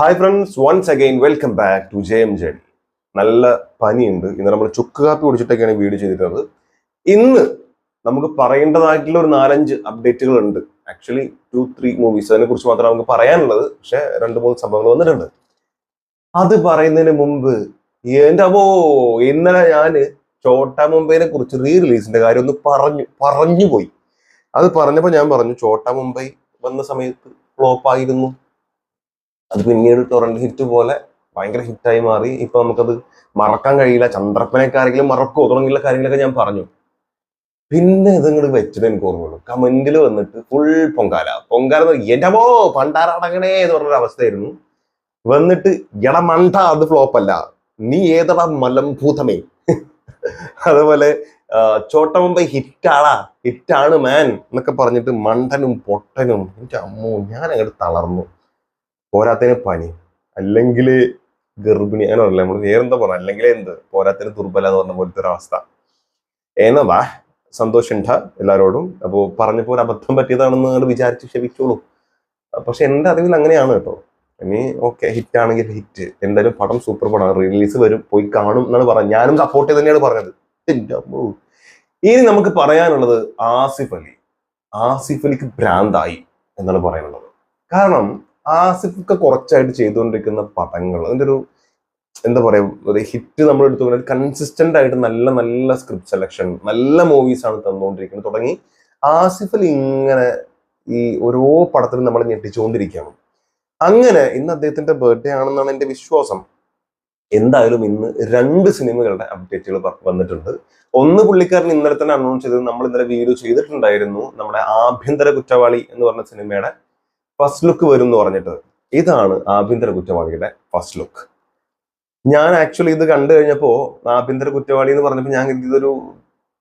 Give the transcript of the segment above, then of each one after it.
Hi friends once again welcome back to J M J നല്ല പനിയുണ്ട്. ഇന്ന് നമ്മൾ ചുക്ക് കാപ്പി കുടിച്ചിട്ടൊക്കെയാണ് വീഡിയോ ചെയ്തിട്ടുള്ളത്. ഇന്ന് നമുക്ക് പറയേണ്ടതായിട്ടുള്ള ഒരു നാലഞ്ച് അപ്ഡേറ്റുകൾ ഉണ്ട് ആക്ച്വലി ടു ത്രീ മൂവീസ് അതിനെ കുറിച്ച് മാത്രമേ നമുക്ക് പറയാനുള്ളത്. പക്ഷെ രണ്ട് മൂന്ന് സംഭവങ്ങൾ വന്നിട്ടുണ്ട്. അത് പറയുന്നതിന് മുമ്പ് എന്റെ അപ്പോ ഇന്നലെ ഞാൻ ചോട്ടാ മുംബൈനെ കുറിച്ച് റീ റിലീസിന്റെ കാര്യം ഒന്ന് പറഞ്ഞു പറഞ്ഞു പോയി. അത് പറഞ്ഞപ്പോൾ ഞാൻ പറഞ്ഞു ചോട്ടാ മുംബൈ വന്ന സമയത്ത് ഫ്ലോപ്പ് ആയിരുന്നു. അത് പിന്നീട് ടൊറന്റ് ഹിറ്റ് പോലെ ഭയങ്കര ഹിറ്റായി മാറി. ഇപ്പൊ നമുക്കത് മറക്കാൻ കഴിയില്ല. ചന്ദ്രപ്പനക്കാരെങ്കിലും മറക്കോ തുടങ്ങിയുള്ള കാര്യങ്ങളൊക്കെ ഞാൻ പറഞ്ഞു. പിന്നെ ഇതിങ്ങോട്ട് വെച്ചിട്ട് എനിക്ക് ഓർമ്മയുള്ളൂ. കമന്റിൽ വന്നിട്ട് ഫുൾ പൊങ്കാല. പൊങ്കാല എന്റെ മോ പണ്ടാറടങ്ങണേ എന്ന് പറഞ്ഞൊരു അവസ്ഥയായിരുന്നു. വന്നിട്ട് എട മണ്ട അത് ഫ്ലോപ്പല്ല നീ ഏതടാ മലംഭൂതമേ അതുപോലെ ആ, ചോട്ട മുംബൈ ഹിറ്റാടാ ഹിറ്റാണ് മാൻ എന്നൊക്കെ പറഞ്ഞിട്ട് മണ്ടനും പൊട്ടനും എന്റെ അമ്മോ ഞാൻ അങ്ങോട്ട് തളർന്നു. പോരാത്തതിന് പനി അല്ലെങ്കിൽ ഗർഭിണി അങ്ങനെ പറഞ്ഞില്ല? നമ്മൾ വേറെന്താ പറഞ്ഞ? അല്ലെങ്കിൽ എന്ത്? പോരാത്തതിന് ദുർബല എന്ന് പറഞ്ഞ പോലത്തെ ഒരു അവസ്ഥ. എന്നതാ സന്തോഷുണ്ട എല്ലാവരോടും അപ്പോൾ പറഞ്ഞപ്പോൾ ഒരു അബദ്ധം പറ്റിയതാണെന്ന് നിങ്ങൾ വിചാരിച്ച് ക്ഷമിച്ചോളൂ. പക്ഷെ എന്റെ അറിവിൽ അങ്ങനെയാണ് കേട്ടോ. ഇനി ഓക്കെ ഹിറ്റ് ആണെങ്കിൽ ഹിറ്റ് എന്തായാലും പടം സൂപ്പർ പടം. റിലീസ് വരും പോയി കാണും എന്നാണ് പറഞ്ഞത്. ഞാനും സപ്പോർട്ട് ചെയ്ത് തന്നെയാണ് പറഞ്ഞത്. ഇനി നമുക്ക് പറയാനുള്ളത് ആസിഫ് അലി. ആസിഫ് അലിക്ക് ഭ്രാന്തായി എന്നാണ് പറയാനുള്ളത്. കാരണം ആസിഫ് ഒക്കെ കുറച്ചായിട്ട് ചെയ്തുകൊണ്ടിരിക്കുന്ന പടങ്ങൾ അതിന്റെ ഒരു എന്താ പറയുക ഒരു ഹിറ്റ് നമ്മൾ എടുത്തു കൺസിസ്റ്റന്റ് ആയിട്ട് നല്ല നല്ല സ്ക്രിപ്റ്റ് സെലക്ഷൻ നല്ല മൂവീസ് ആണ് തന്നുകൊണ്ടിരിക്കുന്നത്. തുടങ്ങി ആസിഫിൽ ഇങ്ങനെ ഈ ഓരോ പടത്തിലും നമ്മൾ ഞെട്ടിച്ചുകൊണ്ടിരിക്കുകയാണ്. അങ്ങനെ ഇന്ന് അദ്ദേഹത്തിന്റെ ബർത്ത്ഡേ ആണെന്നാണ് എന്റെ വിശ്വാസം. എന്തായാലും ഇന്ന് രണ്ട് സിനിമകളുടെ അപ്ഡേറ്റുകൾ വന്നിട്ടുണ്ട്. ഒന്ന് പുള്ളിക്കാരൻ ഇന്നലെ തന്നെ അനൗൺസ് ചെയ്തത് നമ്മൾ ഇന്നലെ വീഡിയോ ചെയ്തിട്ടുണ്ടായിരുന്നു നമ്മുടെ ആഭ്യന്തര കുറ്റവാളി എന്ന് പറഞ്ഞ സിനിമയുടെ ഫസ്റ്റ് ലുക്ക് വരും എന്ന് പറഞ്ഞിട്ട്. ഇതാണ് ആഭ്യന്തര കുറ്റവാളിയുടെ ഫസ്റ്റ് ലുക്ക് ഞാൻ ആക്ച്വലി ഇത് കണ്ടു കഴിഞ്ഞപ്പോൾ ആഭ്യന്തര കുറ്റവാളി എന്ന് പറഞ്ഞപ്പോൾ ഞാൻ ഇതൊരു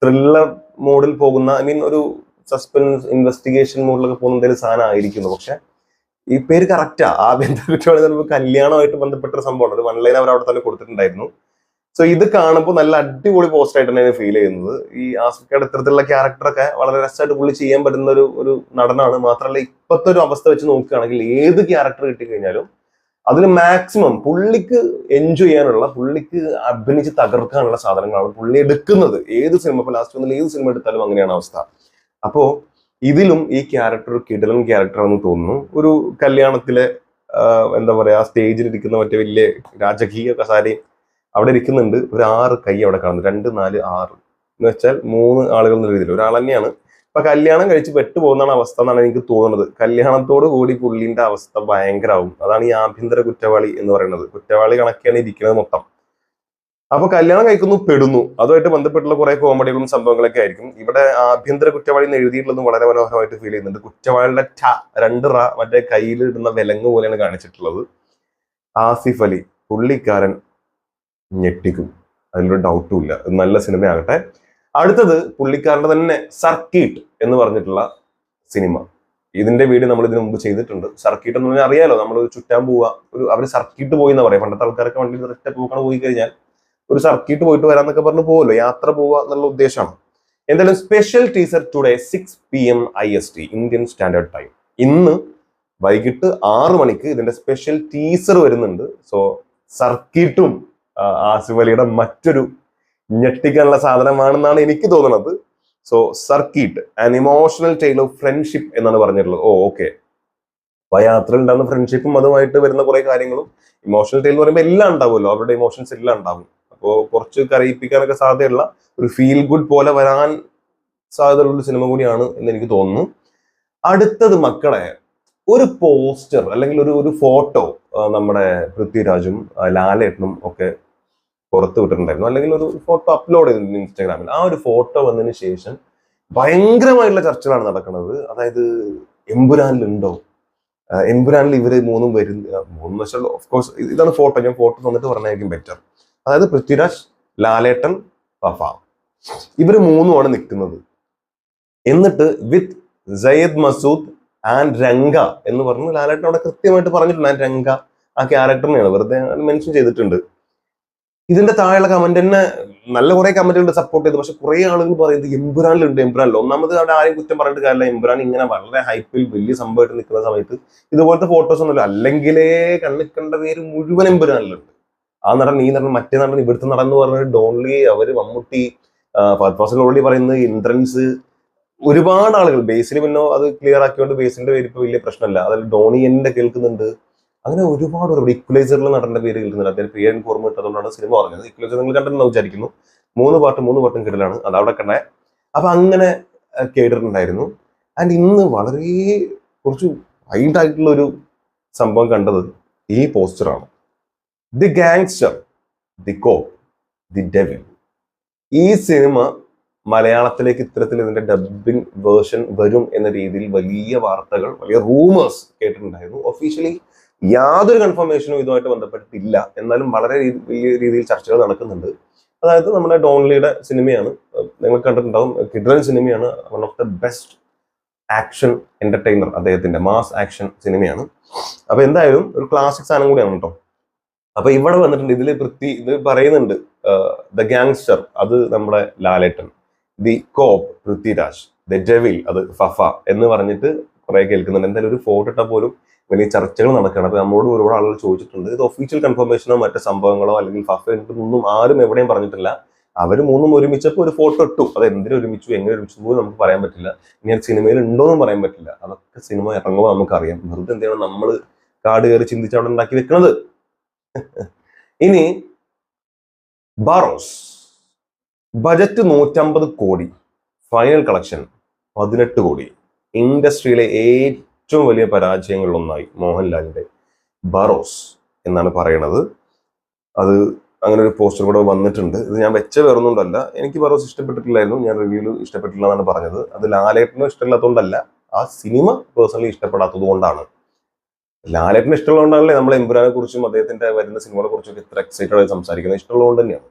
ത്രില്ലർ മോഡിൽ പോകുന്ന ഐ മീൻ ഒരു സസ്പെൻസ് ഇൻവെസ്റ്റിഗേഷൻ മോഡിലൊക്കെ പോകുന്ന എന്തെങ്കിലും സാധനം ആയിരിക്കുന്നു. പക്ഷെ ഈ പേര് കറക്റ്റാ ആഭ്യന്തര കുറ്റവാളി എന്ന് പറയുമ്പോൾ കല്യാണമായിട്ട് ബന്ധപ്പെട്ട ഒരു സംഭവമാണ്. ഒരു വൺ ലൈൻ അവർ അവിടെ തന്നെ കൊടുത്തിട്ടുണ്ടായിരുന്നു. സോ ഇത് കാണുമ്പോൾ നല്ല അടിപൊളി പോസ്റ്റ് ആയിട്ടാണ് തന്നെയാണ് ഫീൽ ചെയ്യുന്നത്. ഈ ആസിഫയുടെ ഇത്തരത്തിലുള്ള ക്യാരക്ടറൊക്കെ വളരെ രസമായിട്ട് പുള്ളി ചെയ്യാൻ പറ്റുന്ന ഒരു ഒരു നടനാണ്. മാത്രമല്ല ഇപ്പോഴത്തെ ഒരു അവസ്ഥ വെച്ച് നോക്കുകയാണെങ്കിൽ ഏത് ക്യാരക്ടർ കിട്ടിക്കഴിഞ്ഞാലും അതിന് മാക്സിമം പുള്ളിക്ക് എൻജോയ് ചെയ്യാനുള്ള പുള്ളിക്ക് അഭിനയിച്ച് തകർക്കാനുള്ള സാധനങ്ങളാണ് പുള്ളി എടുക്കുന്നത്. ഏത് സിനിമ ഇപ്പോൾ ലാസ്റ്റ് വന്നാൽ ഏത് സിനിമ എടുത്താലും അങ്ങനെയാണ് അവസ്ഥ. അപ്പോ ഇതിലും ഈ ക്യാരക്ടർ കിടലൻ ക്യാരക്ടർ എന്ന് തോന്നുന്നു. ഒരു കല്യാണത്തിലെ എന്താ പറയാ സ്റ്റേജിൽ ഇരിക്കുന്ന മറ്റേ വലിയ രാജകീയ കസാരയും അവിടെ ഇരിക്കുന്നുണ്ട്. ഒരു ആറ് കൈ അവിടെ കാണുന്നു രണ്ട് നാല് ആറ്. എന്ന് വെച്ചാൽ മൂന്ന് ആളുകൾ എന്ന രീതിയിൽ. ഒരാൾ തന്നെയാണ്. അപ്പൊ കല്യാണം കഴിച്ച് പോകുന്ന അവസ്ഥ എന്നാണ് എനിക്ക് തോന്നുന്നത്. കല്യാണത്തോട് കൂടി പുള്ളിന്റെ അവസ്ഥ ഭയങ്കരമാവും അതാണ് ഈ ആഭ്യന്തര കുറ്റവാളി എന്ന് പറയുന്നത്. കുറ്റവാളി കണക്കെയാണ് ഇരിക്കുന്നത് മൊത്തം. അപ്പൊ കല്യാണം കഴിക്കുന്നു പെടുന്നു. അതുമായിട്ട് ബന്ധപ്പെട്ടുള്ള കുറെ കോമഡികളും സംഭവങ്ങളൊക്കെ ആയിരിക്കും. ഇവിടെ ആഭ്യന്തര കുറ്റവാളി എന്ന് എഴുതിയിട്ടുള്ളത് വളരെ മനോഹരമായിട്ട് ഫീൽ ചെയ്യുന്നുണ്ട്. കുറ്റവാളിയുടെ ട രണ്ട് റ മറ്റേ കയ്യിൽ ഇടുന്ന വിലങ്ങ് പോലെയാണ് കാണിച്ചിട്ടുള്ളത്. ആസിഫ് അലി പുള്ളിക്കാരൻ ഞെട്ടിക്കും. അതിലൊരു ഡൗട്ടും ഇല്ല. നല്ല സിനിമയാകട്ടെ. അടുത്തത് പുള്ളിക്കാരന്റെ തന്നെ സർക്കീട്ട് എന്ന് പറഞ്ഞിട്ടുള്ള സിനിമ. ഇതിന്റെ വീഡിയോ നമ്മൾ ഇതിനു മുമ്പ് ചെയ്തിട്ടുണ്ട്. സർക്കീട്ട് എന്ന് പറഞ്ഞാൽ അറിയാലോ നമ്മൾ ചുറ്റാൻ പോവുക. ഒരു അവർ സർക്കീട്ട് പോയി എന്ന് പറയാം. പണ്ടത്തെ ആൾക്കാരൊക്കെ വണ്ടി ഒറ്റ പോക്കാണ് പോയി കഴിഞ്ഞാൽ ഒരു സർക്കീട്ട് പോയിട്ട് വരാന്നൊക്കെ പറഞ്ഞ് പോകുമല്ലോ യാത്ര പോവുക എന്നുള്ള ഉദ്ദേശമാണ്. എന്തായാലും special teaser today six P M I S T Indian standard time ഇന്ന് വൈകിട്ട് ആറ് മണിക്ക് ഇതിന്റെ സ്പെഷ്യൽ ടീസർ വരുന്നുണ്ട്. സോ സർക്കീട്ടും ആസിഫ് അലിയുടെ മറ്റൊരു ഞെട്ടിക്കാനുള്ള സാധനമാണെന്നാണ് എനിക്ക് തോന്നുന്നത്. So Sarkeet an emotional tale of friendship എന്നാണ് പറഞ്ഞിട്ടുള്ളത്. ഓ ഓക്കെ അപ്പൊ യാത്ര ഉണ്ടാകുന്ന ഫ്രണ്ട്ഷിപ്പും അതുമായിട്ട് വരുന്ന കുറെ കാര്യങ്ങളും ഇമോഷണൽ ടൈൽ എന്ന് പറയുമ്പോൾ എല്ലാം ഉണ്ടാവുമല്ലോ. അവരുടെ ഇമോഷൻസ് എല്ലാം ഉണ്ടാവും. അപ്പോൾ കുറച്ച് കരയിപ്പിക്കാനൊക്കെ സാധ്യതയുള്ള ഒരു ഫീൽ ഗുഡ് പോലെ വരാൻ സാധ്യതയുള്ള ഒരു സിനിമ കൂടിയാണ് എന്ന് എനിക്ക് തോന്നുന്നു. അടുത്തത് മക്കളെ ഒരു പോസ്റ്റർ അല്ലെങ്കിൽ ഒരു ഒരു ഫോട്ടോ നമ്മുടെ പൃഥ്വിരാജും ലാലേട്ടനും ഒക്കെ പുറത്തു വിട്ടിട്ടുണ്ടായിരുന്നു. അല്ലെങ്കിൽ ഒരു ഫോട്ടോ അപ്ലോഡ് ചെയ്തിട്ടുണ്ട് ഇൻസ്റ്റാഗ്രാമിൽ. ആ ഒരു ഫോട്ടോ വന്നതിന് ശേഷം ഭയങ്കരമായിട്ടുള്ള ചർച്ചകളാണ് നടക്കുന്നത്. അതായത് എമ്പുരാനിലുണ്ടോ എമ്പുരാനിൽ ഇവർ മൂന്നും വരുന്ന മൂന്ന് വെച്ചാൽ ഓഫ് കോഴ്സ് ഇതാണ് ഫോട്ടോ ഞാൻ ഫോട്ടോ തന്നിട്ട് പറഞ്ഞായിരിക്കും ബെറ്റർ അതായത് പൃഥ്വിരാജ് ലാലേട്ടൻ പഫ ഇവർ മൂന്നുമാണ് നിൽക്കുന്നത്. എന്നിട്ട് വിത്ത് സയ്യദ് മസൂദ് ആൻഡ് രംഗ എന്ന് പറഞ്ഞ് ലാലേട്ടൻ അവിടെ കൃത്യമായിട്ട് പറഞ്ഞിട്ടുണ്ട്. ആൻഡ് രംഗ ആ ക്യാരക്ടറിനെയാണ് വെറുതെ മെൻഷൻ ചെയ്തിട്ടുണ്ട്. ഇതിന്റെ താഴെയുള്ള കമന്റ് തന്നെ നല്ല കുറെ കമന്റുകൾ സപ്പോർട്ട് ചെയ്തു. പക്ഷെ കുറെ ആളുകൾ പറയുന്നത് എംബുരാനിലുണ്ട് എംബുരാനിൽ ഒന്നാമത് അവിടെ ആരും കുറ്റം പറഞ്ഞിട്ട് കാര്യമില്ല. എംബുരാൻ ഇങ്ങനെ വളരെ ഹൈപ്പിൽ വലിയ സംഭവമായിട്ട് നിൽക്കുന്ന സമയത്ത് ഇതുപോലത്തെ ഫോട്ടോസ് ഒന്നുമില്ല. അല്ലെങ്കിലേ കണ്ണിക്കണ്ട പേര് മുഴുവൻ എംബുരാനിലുണ്ട് ആ നടൻ ഈ നടൻ മറ്റേ നടൻ ഇവിടുത്തെ നടൻ എന്ന് പറഞ്ഞത് ഡോൺലി അവർ മമ്മൂട്ടി ഫാസിൽ ഓൾറെഡി പറയുന്നത് ഇന്ദ്രൻസ് ഒരുപാട് ആളുകൾ. ബേസിൽ പിന്നെ അത് ക്ലിയർ ആക്കിയോണ്ട് ബേസിന്റെ പേര് ഇപ്പൊ വലിയ പ്രശ്നമല്ല. അതിൽ എന്നെ കേൾക്കുന്നുണ്ട്. അങ്ങനെ ഒരുപാട് ഒരുപാട് ഇക്വലൈസറിൽ നടന്റെ പേര് കേൾക്കുന്നുണ്ട് അദ്ദേഹം പേര് എനിക്ക് ഓർമ്മ കിട്ടാത്തതുകൊണ്ടാണ് സിനിമ പറഞ്ഞത്. ഇക്വലൈസർ നിങ്ങൾ കണ്ടെന്ന് വിചാരിക്കുന്നു. മൂന്ന് പാട്ട് മൂന്ന് പാട്ടും കിടലാണ്. അത് അവിടെ കണ്ടേ. അപ്പൊ അങ്ങനെ കേട്ടിട്ടുണ്ടായിരുന്നു. ആൻഡ് ഇന്ന് വളരെ കുറച്ച് വൈൽഡ് ആയിട്ടുള്ള ഒരു സംഭവം കണ്ടത് ഈ പോസ്റ്ററാണ് the gangster the cop the devil ഈ സിനിമ മലയാളത്തിലേക്ക് ഇത്തരത്തിൽ ഇതിന്റെ ഡബിങ് വേർഷൻ വരും എന്ന രീതിയിൽ വലിയ വാർത്തകൾ വലിയ റൂമേഴ്സ് കേട്ടിട്ടുണ്ടായിരുന്നു. ഒഫീഷ്യലി യാതൊരു കൺഫർമേഷനും ഇതുമായിട്ട് ബന്ധപ്പെട്ടിട്ടില്ല. എന്നാലും വളരെ വലിയ രീതിയിൽ ചർച്ചകൾ നടക്കുന്നുണ്ട്. അതായത് നമ്മുടെ ഡോൺലിയുടെ സിനിമയാണ് നിങ്ങൾ കണ്ടിട്ടുണ്ടാവും കിഡ്രൻ സിനിമയാണ് one of the best action entertainer അദ്ദേഹത്തിന്റെ മാസ് ആക്ഷൻ സിനിമയാണ്. അപ്പൊ എന്തായാലും ഒരു ക്ലാസിക് സാധനം കൂടിയാണ് കേട്ടോ. അപ്പൊ ഇവിടെ വന്നിട്ടുണ്ട് ഇതിൽ പൃഥ്വി ഇത് പറയുന്നുണ്ട് ദ ഗാങ്സ്റ്റർ അത് നമ്മുടെ Lalettan the cop Prithviraj the ജവിൽ അത് ഫഫ എന്ന് പറഞ്ഞിട്ട് കുറെ കേൾക്കുന്നുണ്ട്. എന്തായാലും ഒരു ഫോട്ടോ ഇട്ടാൽ പോലും വലിയ ചർച്ചകൾ നടക്കുകയാണ്. അപ്പൊ നമ്മളോട് ഒരുപാട് ആളുകൾ ചോദിച്ചിട്ടുണ്ട് ഇത് ഒഫീഷ്യൽ കൺഫർമേഷനോ മറ്റു സംഭവങ്ങളോ അല്ലെങ്കിൽ ഫഫ ഒന്നും ആരും എവിടെയും പറഞ്ഞിട്ടില്ല. അവർ മൂന്നും ഒരുമിച്ചപ്പോൾ ഒരു ഫോട്ടോ ഇട്ടു. അത് എന്തിനു ഒരുമിച്ചു എങ്ങനെ ഒരുമിച്ചു പോലും നമുക്ക് പറയാൻ പറ്റില്ല. ഇനി അത് സിനിമയിൽ ഉണ്ടോന്നും പറയാൻ പറ്റില്ല. അതൊക്കെ സിനിമ ഇറങ്ങുമ്പോൾ നമുക്കറിയാം. വെറുതെ എന്താണ് നമ്മൾ കാട് കയറി ചിന്തിച്ച് അവിടെ ഉണ്ടാക്കി വെക്കുന്നത് ഇനി ബാറോസ് ബജറ്റ് നൂറ്റമ്പത് കോടി ഫൈനൽ കളക്ഷൻ പതിനെട്ട് കോടി. ഇൻഡസ്ട്രിയിലെ ഏറ്റവും വലിയ പരാജയങ്ങളിലൊന്നായി മോഹൻലാലിന്റെ ബറോസ് എന്നാണ് പറയണത്. അത് അങ്ങനെ ഒരു പോസ്റ്റർ കൂടെ വന്നിട്ടുണ്ട്. ഇത് ഞാൻ വെച്ച വേറൊന്നുകൊണ്ടല്ല. എനിക്ക് ബറോസ് ഇഷ്ടപ്പെട്ടിട്ടില്ലായിരുന്നു. ഞാൻ റിവ്യൂൽ ഇഷ്ടപ്പെട്ടില്ല എന്നാണ് പറഞ്ഞത്. അത് ലാലേട്ടനും ഇഷ്ടമില്ലാത്തതുകൊണ്ടല്ല. ആ സിനിമ പേഴ്സണലി ഇഷ്ടപ്പെടാത്തത് കൊണ്ടാണ്. ലാലേട്ടന് ഇഷ്ടമുള്ളതുകൊണ്ടാണല്ലേ നമ്മൾ എമ്പുരാനെ കുറിച്ചും അദ്ദേഹത്തിന്റെ വരുന്ന സിനിമകളെ കുറിച്ചൊക്കെ ഇത്ര എക്സൈറ്റഡ് ആയി സംസാരിക്കുന്നത്. ഇഷ്ടമുള്ളതുകൊണ്ട് തന്നെയാണ്.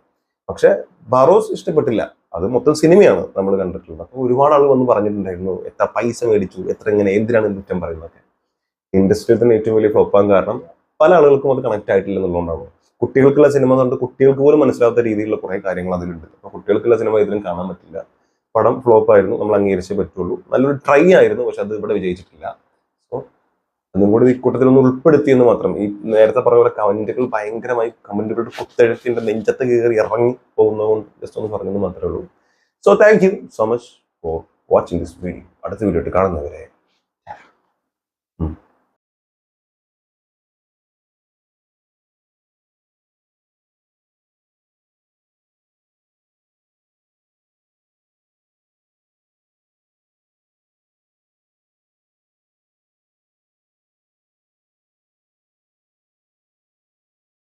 പക്ഷെ ബറോസ് ഇഷ്ടപ്പെട്ടില്ല. അത് മൊത്തം സിനിമയാണ് നമ്മൾ കണ്ടിട്ടുള്ളത്. അപ്പോൾ ഒരുപാട് ആൾ വന്ന് പറഞ്ഞിട്ടുണ്ടായിരുന്നു എത്ര പൈസ മേടിച്ചു എത്ര ഇങ്ങനെ എന്തിനാണ് കുറ്റം പറയുന്നതൊക്കെ ഇൻഡസ്ട്രിയിൽ തന്നെ ഏറ്റവും വലിയ ഫോപ്പാൻ കാരണം പല ആളുകൾക്കും അത് കണക്ട് ആയിട്ടില്ല എന്നുള്ളതുകൊണ്ടാണ്. കുട്ടികൾക്കുള്ള സിനിമ കണ്ട് കുട്ടികൾക്ക് പോലും മനസ്സിലാത്ത രീതിയിലുള്ള കുറേ കാര്യങ്ങൾ അതിലുണ്ട്. അപ്പൊ കുട്ടികൾക്കുള്ള സിനിമ ഇതിലും കാണാൻ പറ്റില്ല. പടം ഫ്ലോപ്പ് ആയിരുന്നു നമ്മൾ അംഗീകരിച്ചേ പറ്റുള്ളൂ. നല്ലൊരു ട്രൈ ആയിരുന്നു പക്ഷെ അത് ഇവിടെ വിജയിച്ചിട്ടില്ല. അതും കൂടി ഈ കൂട്ടത്തിൽ ഒന്ന് ഉൾപ്പെടുത്തിയെന്ന് മാത്രം. ഈ നേരത്തെ പറഞ്ഞ പോലെ കമന്റുകൾ ഭയങ്കരമായി കമന്റുകളുടെ കുത്തെഴുത്തിന്റെ നെഞ്ചത്ത് കയറി ഇറങ്ങി പോകുന്നതുകൊണ്ട് ജസ്റ്റ് ഒന്ന് പറഞ്ഞെന്ന് മാത്രമേ ഉള്ളൂ. So thank you so much for watching this video അടുത്ത വീഡിയോ കാണുന്നവരെ.